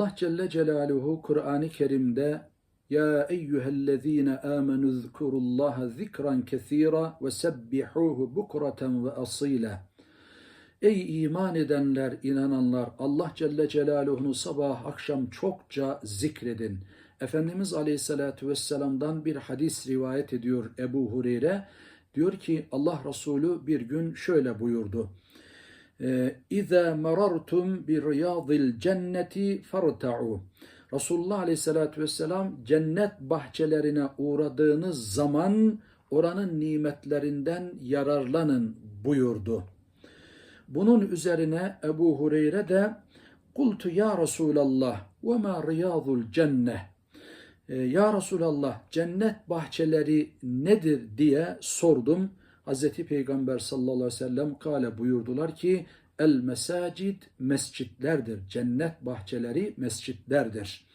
Allah Celle Celaluhu Kur'an-ı Kerim'de Ya eyyühellezine amenu zkurullaha zikran kesira ve sebbihuhu bukraten ve asila. Ey iman edenler, inananlar, Allah Celle Celaluhu'nu sabah akşam çokça zikredin. Efendimiz Aleyhisselatü Vesselam'dan bir hadis rivayet ediyor Ebu Hureyre. Diyor ki Allah Resulü bir gün şöyle buyurdu. Marartum bi riyadil cenneti farta'u. Resulullah Aleyhisselatü Vesselam cennet bahçelerine uğradığınız zaman oranın nimetlerinden yararlanın buyurdu. Bunun üzerine Ebu Hureyre de Kultu ya Resulallah ve ma riyadul cenneh Ya Resulallah cennet bahçeleri nedir diye sordum. Hazreti Peygamber sallallahu aleyhi ve sellem kale buyurdular ki el mesacid mescitlerdir. Cennet bahçeleri mescitlerdir.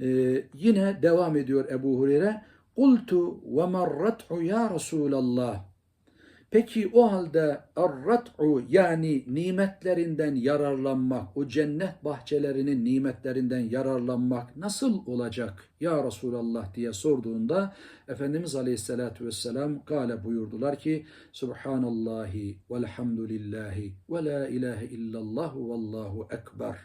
Ee, yine devam ediyor Ebu Hureyre. Kultu ve marrat'u ya Resulallah. Peki o halde arrat'u yani nimetlerinden yararlanmak, o cennet bahçelerinin nimetlerinden yararlanmak nasıl olacak ya Resulallah diye sorduğunda Efendimiz Aleyhisselatü Vesselam gale buyurdular ki Subhanallahi velhamdülillahi ve la ilahe illallah vallahu ekber.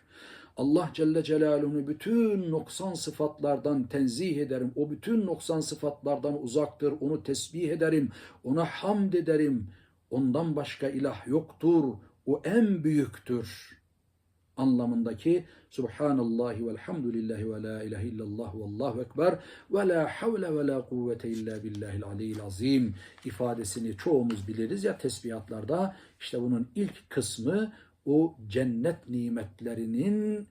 Allah Celle Celaluhu'nu bütün noksan sıfatlardan tenzih ederim. O bütün noksan sıfatlardan uzaktır. Onu tesbih ederim. Ona hamd ederim. Ondan başka ilah yoktur. O en büyüktür. Anlamındaki Subhanallahi velhamdülillahi ve la ilahe illallah vallahu ekber ve la havle ve la kuvvete illa billahil aliyyil azim ifadesini çoğumuz biliriz ya tesbihatlarda işte bunun ilk kısmı o cennet nimetlerinin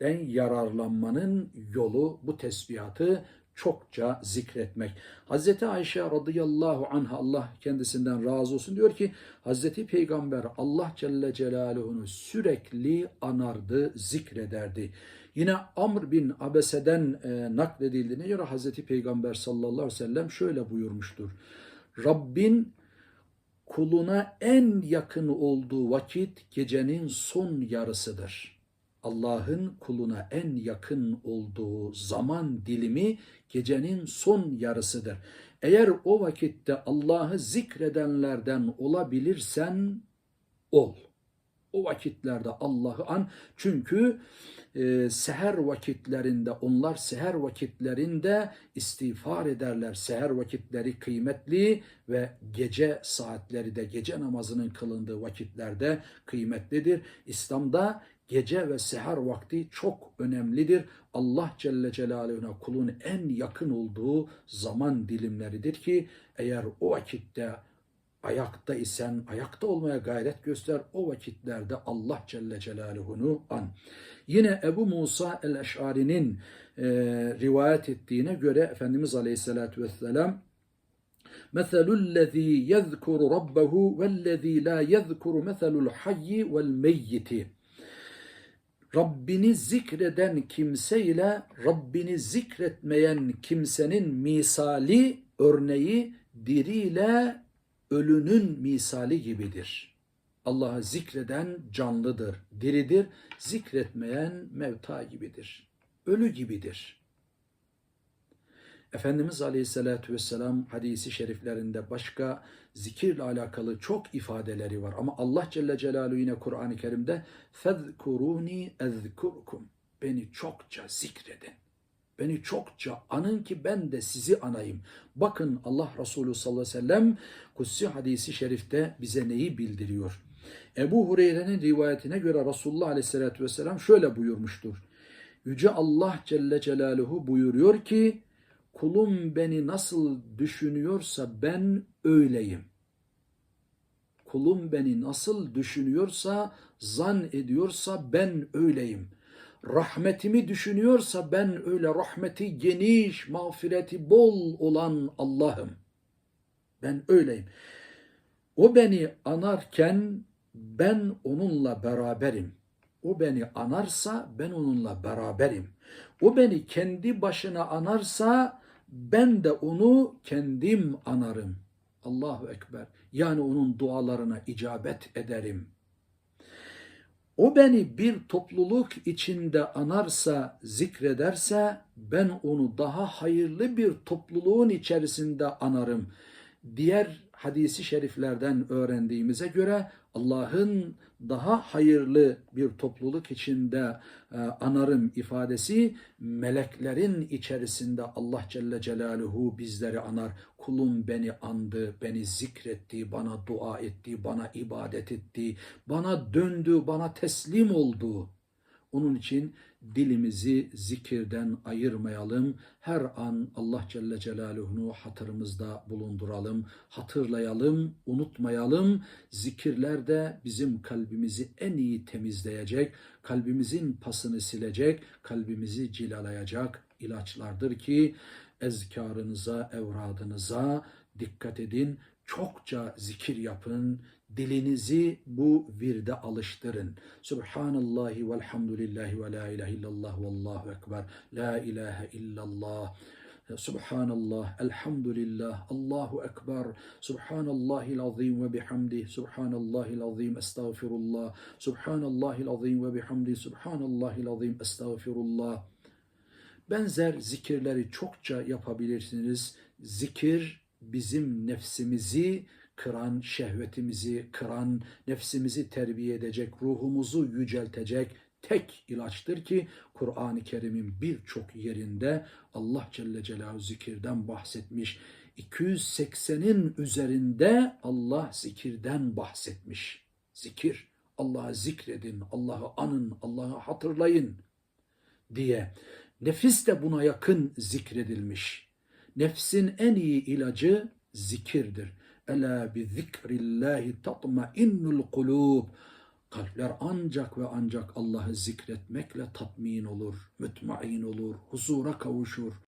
den yararlanmanın yolu bu tesbihatı çokça zikretmek. Hazreti Ayşe radıyallahu anha Allah kendisinden razı olsun diyor ki Hazreti Peygamber Allah Celle Celaluhu'nu sürekli anardı, zikrederdi. Yine Amr bin Abese'den e, nakledildiğine göre Hazreti Peygamber sallallahu aleyhi ve sellem şöyle buyurmuştur. Rabbin kuluna en yakın olduğu vakit gecenin son yarısıdır. Allah'ın kuluna en yakın olduğu zaman dilimi gecenin son yarısıdır. Eğer o vakitte Allah'ı zikredenlerden olabilirsen ol. O vakitlerde Allah'ı an. Çünkü e, seher vakitlerinde onlar seher vakitlerinde istiğfar ederler. Seher vakitleri kıymetli ve gece saatleri de gece namazının kılındığı vakitlerde kıymetlidir. İslam'da gece ve seher vakti çok önemlidir. Allah Celle Celaluhu'na kulun en yakın olduğu zaman dilimleridir ki eğer o vakitte ayakta isen ayakta olmaya gayret göster. O vakitlerde Allah Celle Celaluhu'nu an. Yine Ebu Musa el-Eş'ari'nin e, rivayet ettiğine göre Efendimiz Aleyhisselatü Vesselam مَثَلُ الَّذ۪ي يَذْكُرُ رَبَّهُ وَالَّذ۪ي لَا يَذْكُرُ مَثَلُ الْحَيِّ وَالْمَيِّتِ Rabbini zikreden kimse ile Rabbini zikretmeyen kimsenin misali, örneği diriyle ölünün misali gibidir. Allah'ı zikreden canlıdır, diridir. Zikretmeyen mevta gibidir. Ölü gibidir. Efendimiz Aleyhisselatü Vesselam hadisi şeriflerinde başka zikirle alakalı çok ifadeleri var. Ama Allah Celle Celaluhu yine Kur'an-ı Kerim'de فَذْكُرُونِي اَذْكُرُكُمْ Beni çokça zikredin. Beni çokça anın ki ben de sizi anayım. Bakın Allah Resulü sallallahu aleyhi ve sellem Kutsi hadisi şerifte bize neyi bildiriyor? Ebu Hureyre'nin rivayetine göre Resulullah aleyhissalatü vesselam şöyle buyurmuştur. Yüce Allah Celle Celaluhu buyuruyor ki kulum beni nasıl düşünüyorsa ben öyleyim. Kulum beni nasıl düşünüyorsa, zan ediyorsa ben öyleyim. Rahmetimi düşünüyorsa ben öyle rahmeti geniş, mağfireti bol olan Allah'ım. Ben öyleyim. O beni anarken ben onunla beraberim. O beni anarsa ben onunla beraberim. O beni kendi başına anarsa ben de onu kendim anarım. Allahu Ekber. Yani onun dualarına icabet ederim. O beni bir topluluk içinde anarsa, zikrederse ben onu daha hayırlı bir topluluğun içerisinde anarım. Diğer hadisi şeriflerden öğrendiğimize göre Allah'ın daha hayırlı bir topluluk içinde e, anarım ifadesi meleklerin içerisinde Allah Celle Celaluhu bizleri anar. Kulum beni andı, beni zikretti, bana dua etti, bana ibadet etti, bana döndü, bana teslim oldu. Onun için dilimizi zikirden ayırmayalım. Her an Allah Celle Celaluhu'nu hatırımızda bulunduralım, hatırlayalım, unutmayalım. Zikirler de bizim kalbimizi en iyi temizleyecek, kalbimizin pasını silecek, kalbimizi cilalayacak ilaçlardır ki ezkarınıza, evradınıza dikkat edin. Çokça zikir yapın, dilinizi bu virde alıştırın. Subhanallahi velhamdülillahi ve la ilahe illallah vallahu ekber. La ilahe illallah. Subhanallah, elhamdülillah, Allahu Ekber, Subhanallahil azim ve bihamdih, Subhanallahil azim, estağfirullah, Subhanallahil azim ve bihamdih, Subhanallahil azim, estağfirullah. Benzer zikirleri çokça yapabilirsiniz. Zikir bizim nefsimizi kıran, şehvetimizi kıran, nefsimizi terbiye edecek, ruhumuzu yüceltecek tek ilaçtır ki Kur'an-ı Kerim'in birçok yerinde Allah Celle Celaluhu zikirden bahsetmiş. 280'in üzerinde Allah zikirden bahsetmiş. Zikir, Allah'ı zikredin, Allah'ı anın, Allah'ı hatırlayın diye. Nefis de buna yakın zikredilmiş. Nefsin en iyi ilacı zikirdir. Ela bi zikrillahi tatmainnul kulub. Kalpler ancak ve ancak Allah'ı zikretmekle tatmin olur, mütmain olur, huzura kavuşur.